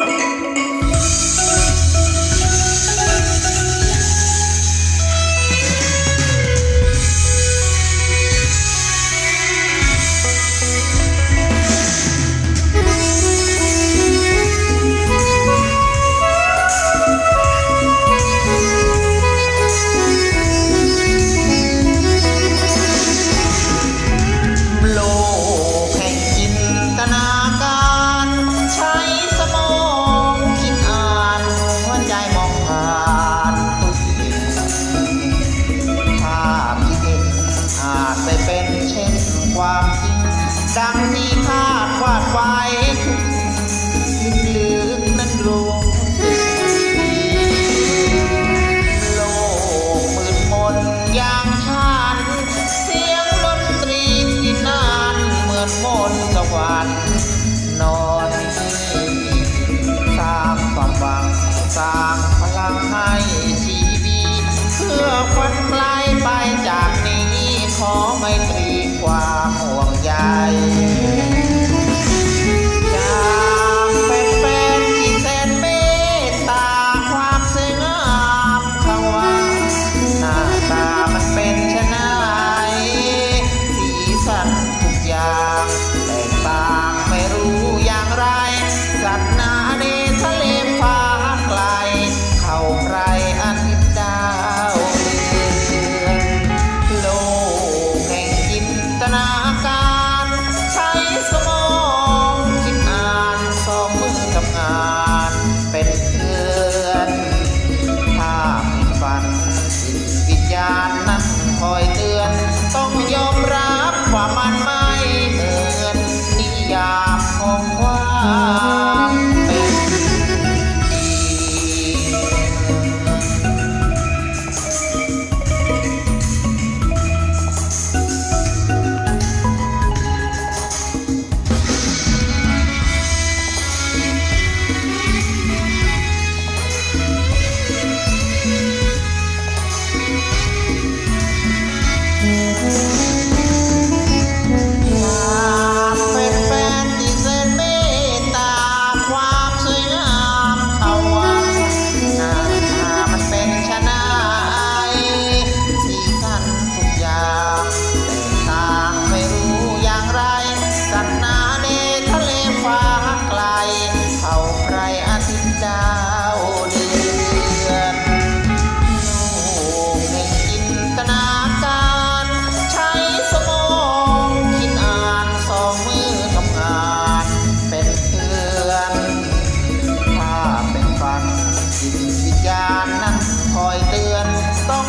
Okay. มีทะเลฟ้าไกล เข้าใครอาทิตย์ดาวเดือนโลกแห่งจินตนาการ ใช้สมองคิดอ่านสองมือกับงานเป็นเพื่อนภาพฝันวิญญานั้นคอยเตือน ต้องยอมรับวามันไม่เหมือนนิยามองควา ยานนั้นคอยเตือนต้อง